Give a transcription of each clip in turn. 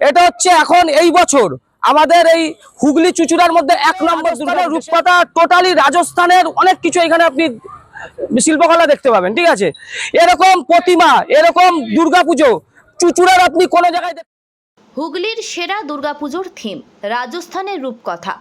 এটা হচ্ছে এখন এই বছর আমাদের এই হুগলি চুচুড়ার মধ্যে এক নম্বর রূপকথা টোটালি রাজস্থানের অনেক কিছু এখানে আপনি শিল্পকলা দেখতে পাবেন ঠিক আছে? এরকম প্রতিমা এরকম দুর্গাপুজো চুচুড়ার আপনি কোনো জায়গায় হুগলির সেরা দুর্গাপুজোর থিম রাজস্থানের রূপকথা।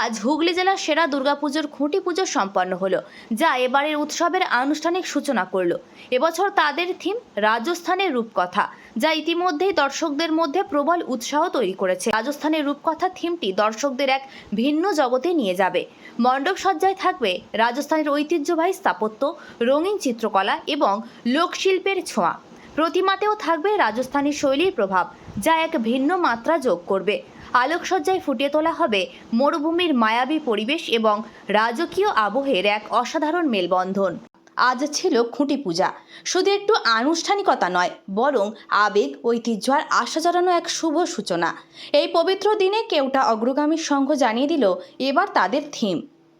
আজ হুগলি জেলার সেরা দুর্গাপুজোর খুঁটি পুজো সম্পন্ন হলো, যা এবারের উৎসবের আনুষ্ঠানিক সূচনা করল। এবছর তাদের থিম রাজস্থানের রূপকথা, যা ইতিমধ্যেই দর্শকদের মধ্যে প্রবল উৎসাহ তৈরি করেছে। রাজস্থানের রূপকথা থিমটি দর্শকদের এক ভিন্ন জগতে নিয়ে যাবে। মণ্ডপ সজ্জায় থাকবে রাজস্থানের ঐতিহ্যবাহী স্থাপত্য, রঙিন চিত্রকলা এবং লোকশিল্পের ছোঁয়া। প্রতিমাতেও থাকবে রাজস্থানী শৈলীর প্রভাব। যা এক ভিন্ন মাত্রা যোগ করবে। আলোকসজ্জায় ফুটিয়ে তোলা হবে মরুভূমির মায়াবী পরিবেশ এবং রাজকীয় আবহের এক অসাধারণ মেলবন্ধন। আজ ছিল খুঁটি পূজা। শুধু একটু আনুষ্ঠানিকতা নয়, বরং আবেগ, ঐতিহ্য আর আশা জড়ানো এক শুভ সূচনা। এই পবিত্র দিনে কেউটা অগ্রগামী সংঘ জানিয়ে দিল, এবার তাদের থিম।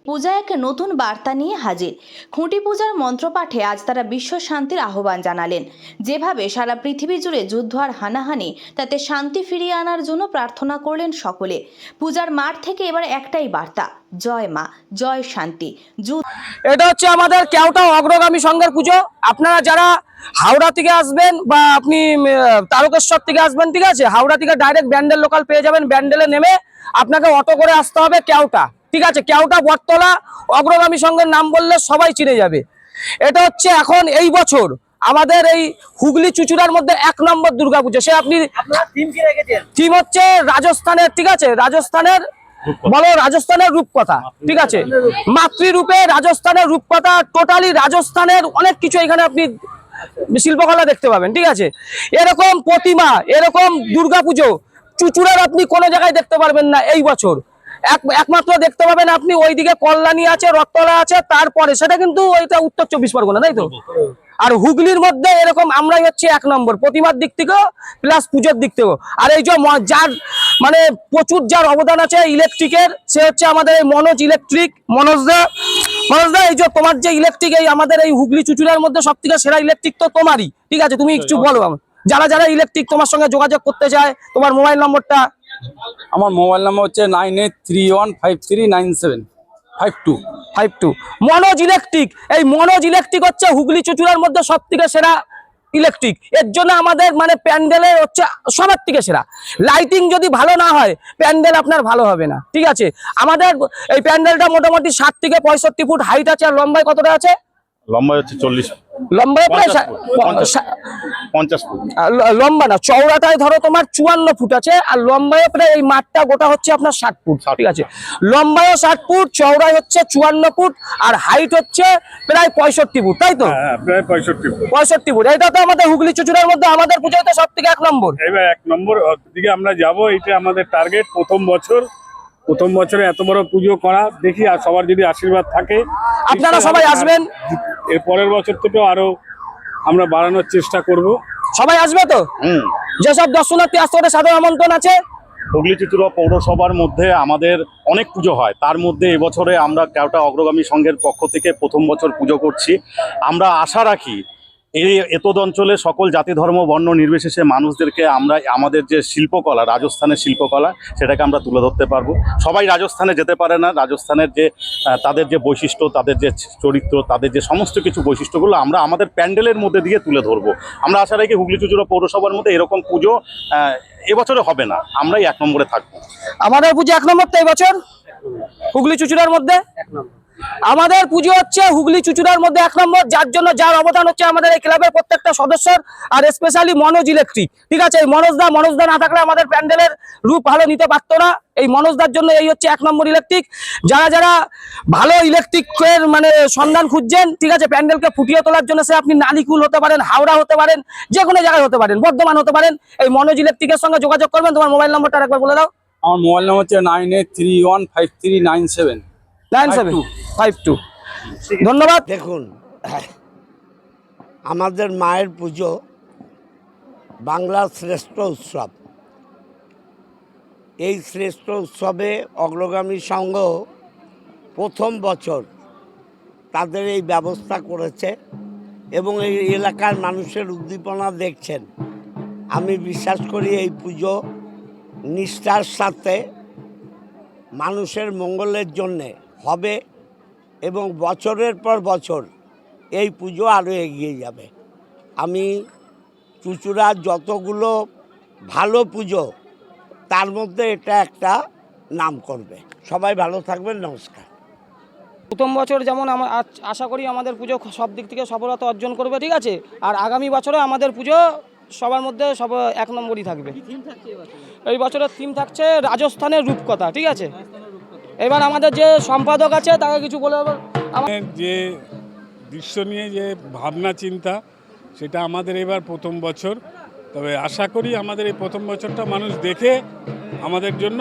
পূজা এক নতুন বার্তা নিয়ে হাজির। খুঁটি পূজার মন্ত্রপাঠে আজ তারা বিশ্ব শান্তির আহ্বান জানালেন। যেভাবে সারা পৃথিবী জুড়ে যুদ্ধ আর হানাহানি, তাতে শান্তি ফিরিয়ে আনার জন্য প্রার্থনা করলেন সকলে। পূজার মাঠ থেকে এবার একটাই বার্তা, জয় মা, জয় শান্তি। এটা হচ্ছে আমাদের কেউটা অগ্রগামী সংঘের পুজো। আপনারা যারা হাওড়া থেকে আসবেন বা আপনি তারকেশ্বর থেকে আসবেন, ঠিক আছে? হাওড়া থেকে ডাইরেক্ট ব্যান্ডেল লোকাল পেয়ে যাবেন। ব্যান্ডেলে নেমে আপনাকে অটো করে আসতে হবে কেওটা ঠিক আছে কেওটা বটতলা অগ্রগামী সংঘের নাম বললে সবাই চিনে যাবে। এটা হচ্ছে এখন এই বছর আমাদের এই হুগলি চুচুড়ার মধ্যে এক নম্বর দুর্গাপুজো। সে আপনি থিম হচ্ছে রাজস্থানের ঠিক আছে রাজস্থানের বলো রাজস্থানের রূপকথা ঠিক আছে। মাতৃরূপে রাজস্থানের রূপকথা টোটালি রাজস্থানের অনেক কিছু এখানে আপনি শিল্পকলা দেখতে পাবেন ঠিক আছে। এরকম প্রতিমা এরকম দুর্গাপুজো চুচুড়ার আপনি কোনো জায়গায় দেখতে পারবেন না এই বছর। একমাত্র দেখতে পাবেন আপনি ওইদিকে কল্যাণী আছে রথতলা আছে তারপরে সেটা কিন্তু ওইটা উত্তর চব্বিশ পরগনা তাই তো? আর হুগলির মধ্যে এরকম আমরাই হচ্ছে এক নম্বর প্রতিমার দিক থেকেও প্লাস পুজোর দিক থেকেও। আর এই যে যার মানে প্রচুর যার অবদান আছে ইলেকট্রিকের সে হচ্ছে আমাদের এই মনোজ ইলেকট্রিক মনোজদা মনোজদা এই যে তোমার যে ইলেকট্রিক এই আমাদের এই হুগলি চুচুড়ার মধ্যে সব থেকে সেরা ইলেকট্রিক তো তোমারই ঠিক আছে? তুমি একটু বলো আমার। যারা যারা ইলেকট্রিক তোমার সঙ্গে যোগাযোগ করতে চায় তোমার মোবাইল নম্বরটা আমার মোবাইল নাম্বার হচ্ছে nine eight three one five three nine seven five two. Five two. Manoj electric. এই মনোজ ইলেকট্রিক হচ্ছে হুগলি চুচুড়ার মধ্যে সব থেকে সেরা ইলেকট্রিক। এর জন্য আমাদের মানে প্যান্ডেলে হচ্ছে সবার থেকে সেরা। লাইটিং যদি ভালো না হয়, প্যান্ডেল আপনার ভালো হবে না। ঠিক আছে? আমাদের এই প্যান্ডেলটা মোটামুটি ষাট থেকে পঁয়ষট্টি ফুট হাইট আছে আর লম্বায় কতটা আছে? লম্বা হচ্ছে চল্লিশ লম্বায় প্রায় পঞ্চাশ ফুট, লম্বা না চওড়াটায় ধরো তোমার চুয়ান্ন ফুট আছে আর লম্বায় প্রায় এই মাঠটা গোটা হচ্ছে আপনার ষাট ফুট ঠিক আছে? লম্বায় ষাট ফুট চওড়ায় হচ্ছে চুয়ান্ন ফুট আর হাইট হচ্ছে প্রায় পঁয়ষট্টি ফুট তাই তো? হ্যাঁ প্রায় পঁয়ষট্টি ফুট। পঁয়ষট্টি ফুট এটা তো আমাদের হুগলি চুচুড়ার মধ্যে আমাদের পুজোতে সব থেকে এক নম্বর। এবার এক নম্বর দিকে আমরা যাব এটা আমাদের টার্গেট প্রথম বছর। প্রথম বছরে এত বড় পুজো করা দেখি আর সবার যদি আশীর্বাদ থাকে আপনারা সবাই আসবেন। এর পরের বছর থেকে আরও আমরা বাড়ানোর চেষ্টা করব। সবাই আসবে তো? হুম। যেসব দর্শনার্থী আসতে ওদের সাদর আমন্ত্রণ আছে? হুগলি চিত্রা পৌরসভার মধ্যে আমাদের অনেক পুজো হয়। তার মধ্যে এবছরে আমরা কেউটা অগ্রগামী সংঘের পক্ষ থেকে প্রথম বছর পুজো করছি। আমরা আশা রাখি এই এতদ অঞ্চলে সকল জাতি ধর্ম বর্ণ নির্বিশেষে মানুষদেরকে আমরা আমাদের যে শিল্পকলা রাজস্থানের শিল্পকলা সেটাকে আমরা তুলে ধরতে পারব। সবাই রাজস্থানে যেতে পারে না। রাজস্থানের যে তাদের যে বৈশিষ্ট্য তাদের যে চরিত্র তাদের যে সমস্ত কিছু বৈশিষ্ট্যগুলো আমরা আমাদের প্যান্ডেলের মধ্যে দিয়ে তুলে ধরবো। আমরা আশা রাখি হুগলি চুচুড়া পৌরসভার মধ্যে এরকম পুজো এবছরে হবে না। আমরাই এক নম্বরে থাকব। আমাদের পুজো এক নম্বর তো এই বছর হুগলি চুচুড়ার মধ্যে? আমাদের পুজো হচ্ছে হুগলি চুচুড়ার মধ্যে এক নম্বর যার জন্য যার অবদান হচ্ছে আমাদের এই ক্লাবের প্রত্যেকটা সদস্যর আর স্পেশালি মনোজ ইলেকট্রিক ঠিক আছে এই মনোজদা মনোজদা না থাকলে আমাদের প্যান্ডেলের রূপ ভালো নিতে পারতো না। এই মনোজদার জন্য এই হচ্ছে এক নম্বর ইলেকট্রিক। যারা যারা ভালো ইলেকট্রিকের মানে সন্ধান খুঁজছেন ঠিক আছে প্যান্ডেলকে ফুটিয়ে তোলার জন্য সে আপনি নালিকুল হতে পারেন হাওড়া হতে পারেন যে কোনো জায়গায় হতে পারেন বর্ধমান হতে পারেন এই মনোজ ইলেকট্রিকের সঙ্গে যোগাযোগ করবেন। তোমার মোবাইল নম্বরটা একবার বলে দাও। আমার মোবাইল নাম্বার হচ্ছে nine eight three one five three nine seven nine seven five two ধন্যবাদ। দেখুন আমাদের মায়ের পুজো বাংলার শ্রেষ্ঠ উৎসব। এই শ্রেষ্ঠ উৎসবে অগ্রগামী সংঘ প্রথম বছর তাদের এই ব্যবস্থা করেছে এবং এই এলাকার মানুষের উদ্দীপনা দেখছেন। আমি বিশ্বাস করি এই পুজো নিষ্ঠার সাথে মানুষের মঙ্গলের জন্যে হবে। এবং বছরের পর বছর এই পুজো আরও এগিয়ে যাবে। আমি চুচুড়ার যতগুলো ভালো পুজো তার মধ্যে এটা একটা নাম করবে। সবাই ভালো থাকবেন নমস্কার। প্রথম বছর যেমন আমার আশা করি আমাদের পুজো সব দিক থেকে সফলতা অর্জন করবে ঠিক আছে? আর আগামী বছরে আমাদের পুজো সবার মধ্যে সব এক নম্বরই থাকবে। এই বছরের থিম থাকছে রাজস্থানের রূপকথা ঠিক আছে? এবার আমাদের যে সম্পাদক আছে তাকে কিছু বলে যে দৃশ্য নিয়ে যে ভাবনা চিন্তা সেটা আমাদের এবার প্রথম বছর। তবে আশা করি আমাদের এই প্রথম বছরটা মানুষ দেখে আমাদের জন্য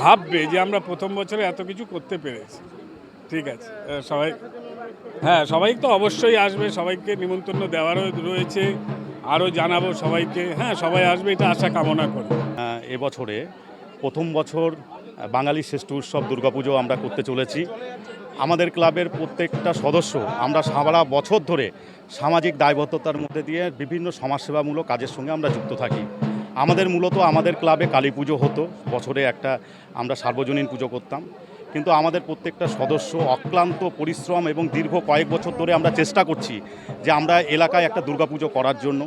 ভাববে যে আমরা প্রথম বছরে এত কিছু করতে পেরেছি। ঠিক আছে? সবাই হ্যাঁ সবাই তো অবশ্যই আসবে। সবাইকে নিমন্ত্রণ দেওয়ারও রয়েছে। আরও জানাব সবাইকে। হ্যাঁ সবাই আসবে এটা আশা কামনা করি। এবছরে প্রথম বছর বাঙালির শ্রেষ্ঠ উৎসব দুর্গাপুজো আমরা করতে চলেছি। আমাদের ক্লাবের প্রত্যেকটা সদস্য আমরা সারা বছর ধরে সামাজিক দায়বদ্ধতার মধ্যে দিয়ে বিভিন্ন সমাজসেবামূলক কাজের সঙ্গে আমরা যুক্ত থাকি। আমাদের মূলত আমাদের ক্লাবে কালী পুজো হতো, বছরে একটা আমরা সার্বজনীন পুজো করতাম। কিন্তু আমাদের প্রত্যেকটা সদস্য অক্লান্ত পরিশ্রম এবং দীর্ঘ কয়েক বছর ধরে আমরা চেষ্টা করছি যে আমরা এলাকায় একটা দুর্গাপুজো করার জন্য।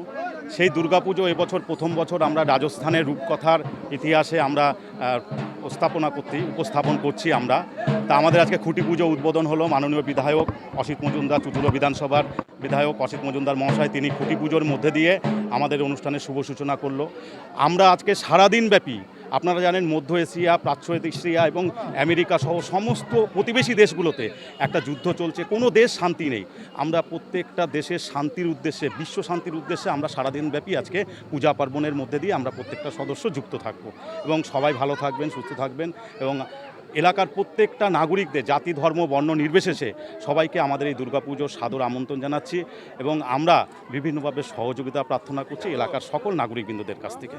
সেই দুর্গাপুজো এবছর প্রথম বছর আমরা রাজস্থানের রূপকথার ইতিহাসে আমরা আহ, উপস্থাপনা করতে উপস্থাপন করছি আমরা। তা আমাদের আজকে খুঁটি পুজো উদ্বোধন হলো মাননীয় বিধায়ক অসিত মজুমদার চুচুলো বিধানসভার বিধায়ক অসিত মজুমদার মহাশয় তিনি খুঁটি পুজোর মধ্যে দিয়ে আমাদের অনুষ্ঠানের শুভ সূচনা করল। আমরা আজকে সারাদিন ব্যাপী আপনারা জানেন মধ্য এশিয়া প্রাচ্য এশিয়া এবং আমেরিকা সহ সমস্ত প্রতিবেশী দেশগুলোতে একটা যুদ্ধ চলছে। কোনো দেশ শান্তি নেই। আমরা প্রত্যেকটা দেশের শান্তির উদ্দেশ্যে, বিশ্ব শান্তির উদ্দেশ্যে আমরা সারাদিন ব্যাপী আজকে পূজা পার্বণের মধ্যে দিয়ে আমরা প্রত্যেকটা সদস্য যুক্ত থাকব। এবং সবাই ভালো থাকবেন, সুস্থ থাকবেন এবং এলাকার প্রত্যেকটা নাগরিকদের, জাতি, ধর্ম, বর্ণ নির্বিশেষে সবাইকে আমাদের এই দুর্গাপুজোর সাদর আমন্ত্রণ জানাচ্ছি এবং আমরা বিভিন্নভাবে সহযোগিতা প্রার্থনা করছি এলাকার সকল নাগরিকবৃন্দদের কাছ থেকে।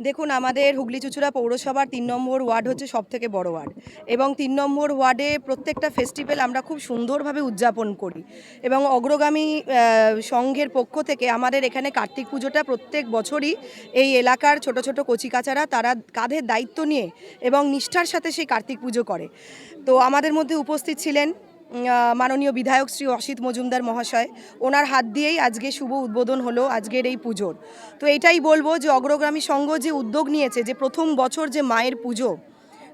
দেখুন, আমাদের হুগলি চুচুড়া পৌরসভার তিন নম্বর ওয়ার্ড হচ্ছে সব থেকে বড় ওয়ার্ড এবং তিন নম্বর ওয়ার্ডে প্রত্যেকটা ফেস্টিভ্যাল আমরা খুব সুন্দরভাবে উদযাপন করি এবং অগ্রগামী সংঘের পক্ষ থেকে আমাদের এখানে কার্তিক পুজোটা প্রত্যেক বছরই এই এলাকার ছোট ছোট কচিকাচারা তারা কাঁধের দায়িত্ব নিয়ে এবং নিষ্ঠার সাথে সেই কার্তিক পুজো করে। তো আমাদের মধ্যে উপস্থিত ছিলেন মাননীয় বিধায়ক শ্রী অসিত মজুমদার মহাশয়, ওনার হাত দিয়েই আজকে শুভ উদ্বোধন হলো আজকের এই পুজোর। তো এটাই বলব যে অগ্রগামী সংঘ যে উদ্যোগ নিয়েছে, যে প্রথম বছর যে মায়ের পুজো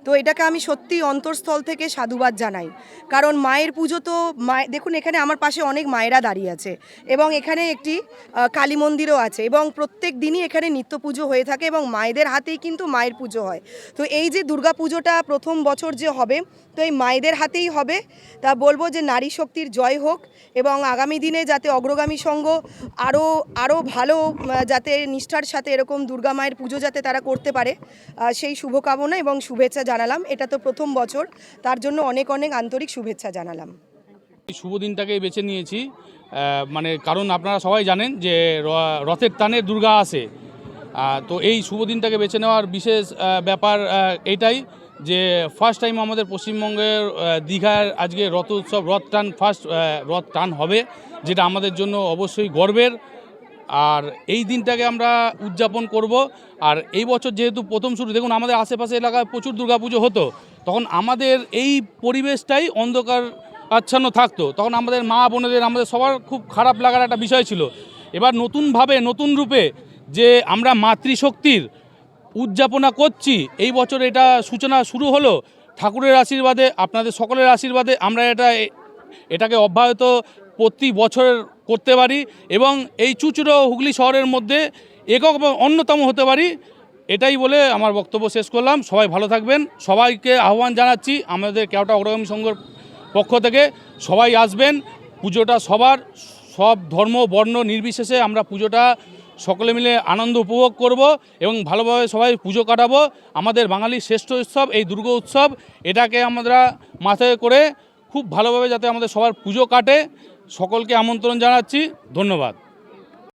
তো এটাকে আমি সত্যি অন্তরস্থল থেকে সাধুবাদ জানাই। কারণ মায়ের পুজো তো মায় দেখুন এখানে আমার পাশে অনেক মায়েরা দাঁড়িয়ে আছে এবং এখানে একটি কালী মন্দিরও আছে এবং প্রত্যেক দিনই এখানে নিত্য পুজো হয়ে থাকে এবং মায়েদের হাতেই কিন্তু মায়ের পুজো হয়। তো এই যে দুর্গা পুজোটা প্রথম বছর যে হবে, তো এই মায়েদের হাতেই হবে। তা বলব যে নারী শক্তির জয় হোক এবং আগামী দিনে যাতে অগ্রগামী সংঘ আরও আরও ভালো যাতে নিষ্ঠার সাথে এরকম দুর্গা মায়ের পুজো যাতে তারা করতে পারে সেই শুভকামনা এবং শুভেচ্ছা জানালাম, এটা তো প্রথম বছর, তার জন্য অনেক অনেক আন্তরিক শুভেচ্ছা জানালাম। শুভ দিনটাকে বেছে নিয়েছি মানে কারণ আপনারা সবাই জানেন যে রথের টানে দুর্গা আসে। তো এই শুভ দিনটাকে বেছে নেওয়ার বিশেষ ব্যাপার এটাই যে ফার্স্ট টাইম আমাদের পশ্চিমবঙ্গের দীঘার আজকে রথ উৎসব, রথ টান ফার্স্ট রথ টান হবে, যেটা আমাদের জন্য অবশ্যই গর্বের। আর এই দিনটাকে আমরা উদযাপন করব। আর এই বছর যেহেতু প্রথম শুরু, দেখুন আমাদের আশেপাশে এলাকায় প্রচুর দুর্গাপুজো হতো, তখন আমাদের এই পরিবেশটাই অন্ধকার আচ্ছন্ন থাকতো। তখন আমাদের মা বোনেদের, আমাদের সবার খুব খারাপ লাগার একটা বিষয় ছিল। এবার নতুনভাবে, নতুন রূপে যে আমরা মাতৃশক্তির উদযাপনা করছি, এই বছর এটা সূচনা শুরু হলো। ঠাকুরের আশীর্বাদে, আপনাদের সকলের আশীর্বাদে আমরা এটা এটাকে অব্যাহত প্রতি বছর করতে পারি এবং এই চুচুড়ো হুগলি শহরের মধ্যে একক অন্যতম হতে পারি, এটাই বলে আমার বক্তব্য শেষ করলাম। সবাই ভালো থাকবেন। সবাইকে আহ্বান জানাচ্ছি আমাদের কেওটা অগ্রগামী সংঘর পক্ষ থেকে। সবাই আসবেন, পুজোটা সবার, সব ধর্ম, বর্ণ নির্বিশেষে আমরা পুজোটা সকলে মিলে আনন্দ উপভোগ করব এবং ভালোভাবে সবাই পুজো কাটাবো। আমাদের বাঙালির শ্রেষ্ঠ উৎসব, এই দুর্গা উৎসব, এটাকে আমরা মাথায় করে খুব ভালোভাবে যাতে আমাদের সবার পুজো কাটে। সকলকে আমন্ত্রণ জানাচ্ছি ধন্যবাদ।